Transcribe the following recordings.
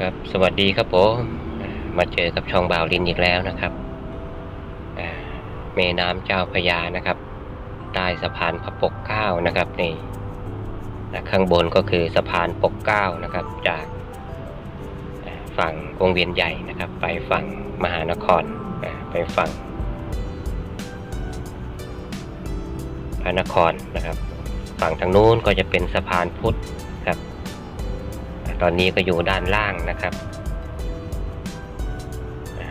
ครับสวัสดีครับผมมาเจอกับช่องบ่าวลินอีกแล้วนะครับอ่าแม่น้ำเจ้าพยานะครับใต้สะพานพระปกเก้านะครับนี่นะข้างบนก็คือสะพานปกเก้านะครับ จากฝั่งวงเวียนใหญ่นะครับ ไปฝั่งมหานครไปฝั่งพระนครนะครับ ฝั่งทางนู้นก็จะเป็นสะพานพุทธครับ อนนี้ก็อยู่ด้านล่างนะครับ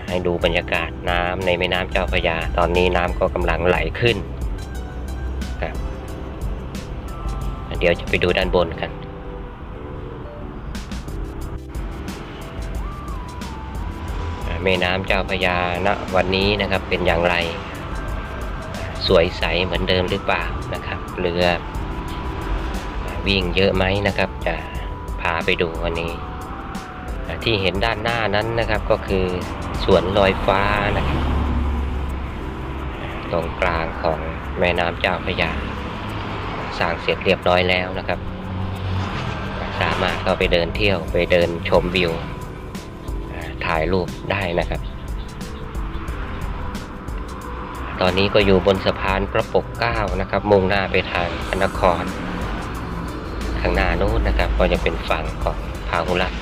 ให้ดูบรรยากาศน้ำในแม่น้ำเจ้าพระยา ตอนนี้น้ำก็กำลังไหลขึ้นครับเดี๋ยวจะไปดูด้านบนกันแม่น้ำเจ้าพระยาณวันนี้นะครับเป็นอย่างไร สวยใสเหมือนเดิมหรือเปล่านะครับ เรือวิ่งเยอะไหมนะครับจะ พาไปดูวันนี้ ที่เห็นด้านหน้านั้นนะครับก็คือสวนลอยฟ้านะครับ ตรงกลางของแม่น้ำเจ้าพระยาสร้างเสร็จเรียบร้อยแล้วนะครับ สามารถเข้าไปเดินเที่ยวไปเดินชมวิว ถ่ายรูปได้นะครับ ตอนนี้ก็อยู่บนสะพานพระปกเก้านะครับ มุ่งหน้าไปทางพระนคร ข้างหน้านู้นนะครับ ก็จะเป็นฝั่งของพาหุรัต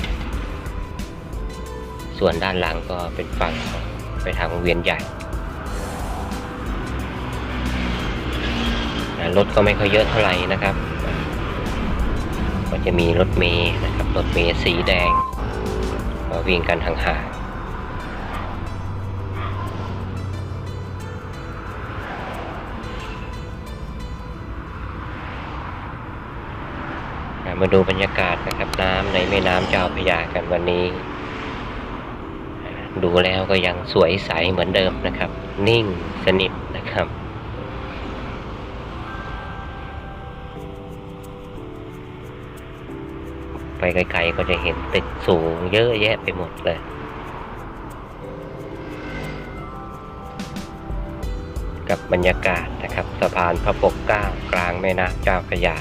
ส่วนด้านหลังก็เป็นฝั่งไปทางวงเวียนใหญ่ รถก็ไม่ค่อยเยอะเท่าไหร่นะครับ ก็จะมีรถเมย์นะครับ รถเมย์สีแดงวิ่งกันห่างๆ มาดูบรรยากาศนะครับน้ำในแม่น้ำเจ้าพระยากันวันนี้ ดูแล้วก็ยังสวยใสเหมือนเดิมนะครับ นิ่งสนิทนะครับไปไกลๆก็จะเห็นตึกสูงเยอะแยะไปหมดเลย กับบรรยากาศนะครับสะพานพระปกเก้ากลางแม่น้ำเจ้าพระยา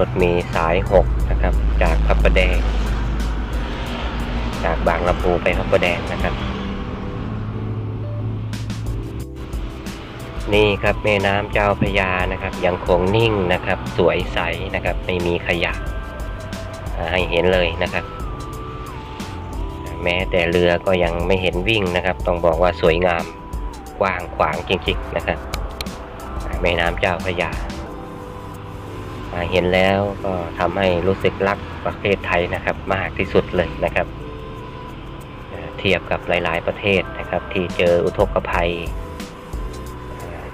รถเมล์สาย 6 นะครับ จากพระประแดง จากบางลำพูไปพระประแดงนะครับ นี่ครับแม่น้ำเจ้าพยานะครับ ยังคงนิ่งนะครับ สวยใสนะครับ ไม่มีขยะให้เห็นเลยนะครับ แม้แต่เรือก็ยังไม่เห็นวิ่งนะครับ ต้องบอกว่าสวยงามกว้างขวางจริงๆนะครับ แม่น้ำเจ้าพระยา เห็นแล้วก็ทำให้รู้สึกรักประเทศไทยนะครับ มากที่สุดเลยนะครับ เทียบกับหลาย ๆ ประเทศนะครับ ที่เจออุทกภัย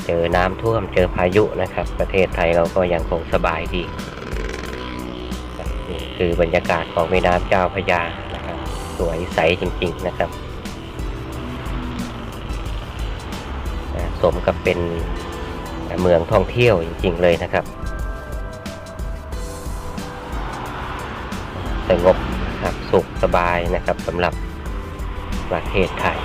เจอน้ำท่วมเจอพายุนะครับ ประเทศไทยเราก็ยังคงสบายดีนี่คือบรรยากาศของแม่น้ำเจ้าพระยานะครับ สวยใสจริง ๆ นะครับสมกับเป็นเมืองท่องเที่ยวจริง ๆ เลยนะครับ สงบครับสุขสบายนะครับสำหรับประเทศไทย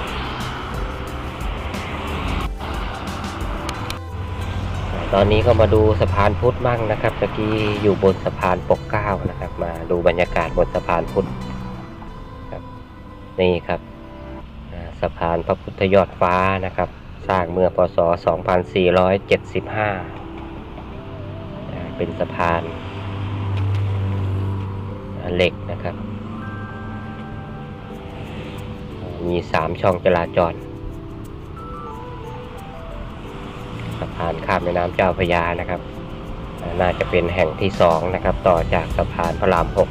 ตอนนี้ก็มาดูสะพานพุทธบ้างนะครับตะกี้อยู่บนสะพานปกเก้านะครับ มาดูบรรยากาศบนสะพานพุทธครับนี่ครับสะพานพระพุทธยอดฟ้านะครับ สร้างเมื่อพศ 2475 เป็นสะพาน เหล็กนะครับ มีสามช่องจราจรสะพานข้ามแม่น้ำเจ้าพยานะครับ น่าจะเป็นแห่งที่สองนะครับ ต่อจากสะพานพระรามหก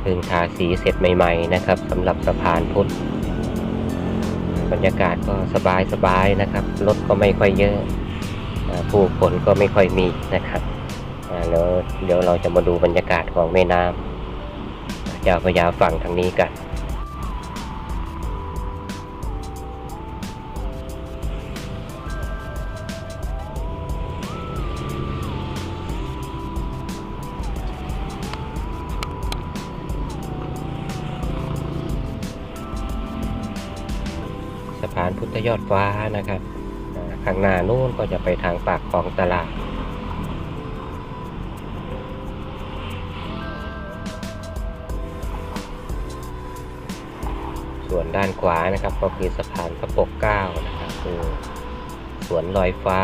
เพิ่งทาสีเสร็จใหม่ๆนะครับสำหรับสะพานพุทธบรรยากาศก็สบายๆนะครับ รถก็ไม่ค่อยเยอะ ผู้คนก็ไม่ค่อยมีนะครับแล้วเดี๋ยวเราจะมาดูบรรยากาศของแม่น้ำยาวพยาฝั่งทางนี้กันสะพานพุทธยอดฟ้านะครับ ข้างหน้านู้นก็จะไปทางปากคลองตลาด ส่วนด้านขวานะครับก็คือสะพานพระปกเก้านะครับคือสวนลอยฟ้า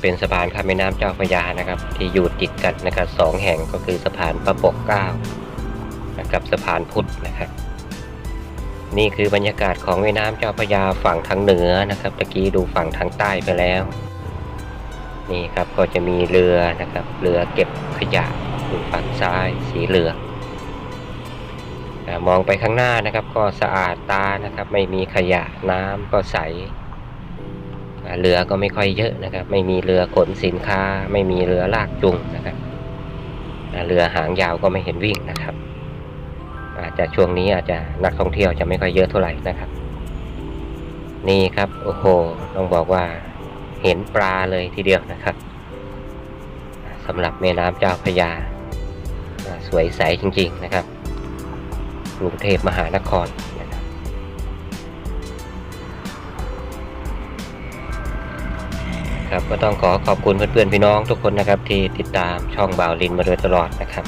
เป็นสะพานข้ามแม่น้ำเจ้าพระยานะครับ ที่อยู่ติดกันนะครับสองแห่งก็คือสะพานพระปกเก้ากับสะพานพุทธนะครับ นี่คือบรรยากาศของแม่น้ำเจ้าพระยาฝั่งทางเหนือนะครับตะกี้ดูฝั่งทางใต้ไปแล้ว นี่ครับก็จะมีเรือนะครับ เรือเก็บขยะอยู่ฝั่งซ้ายสีเหลืองมองไปข้างหน้านะครับก็สะอาดตานะครับ ไม่มีขยะน้ำก็ใส เรือก็ไม่ค่อยเยอะนะครับ ไม่มีเรือขนสินค้า ไม่มีเรือลากจูงนะครับเรือหางยาวก็ไม่เห็นวิ่งนะครับ อาจจะช่วงนี้อาจจะนักท่องเที่ยวจะไม่ค่อยเยอะเท่าไหร่นะครับ นี่ครับโอ้โหต้องบอกว่าเห็นปลาเลยทีเดียวนะครับสำหรับแม่น้ำเจ้าพระยา สวยใสจริง ๆ นะครับกรุงเทพมหานคร ครับก็ต้องขอขอบคุณเพื่อนๆพี่น้องทุกคนนะครับ ที่ติดตามช่องบ่าวลินมาโดยตลอดนะครับ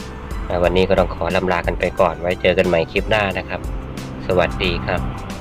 วันนี้ก็ต้องขอลำลากันไปก่อนไว้เจอกันใหม่คลิปหน้านะครับ สวัสดีครับ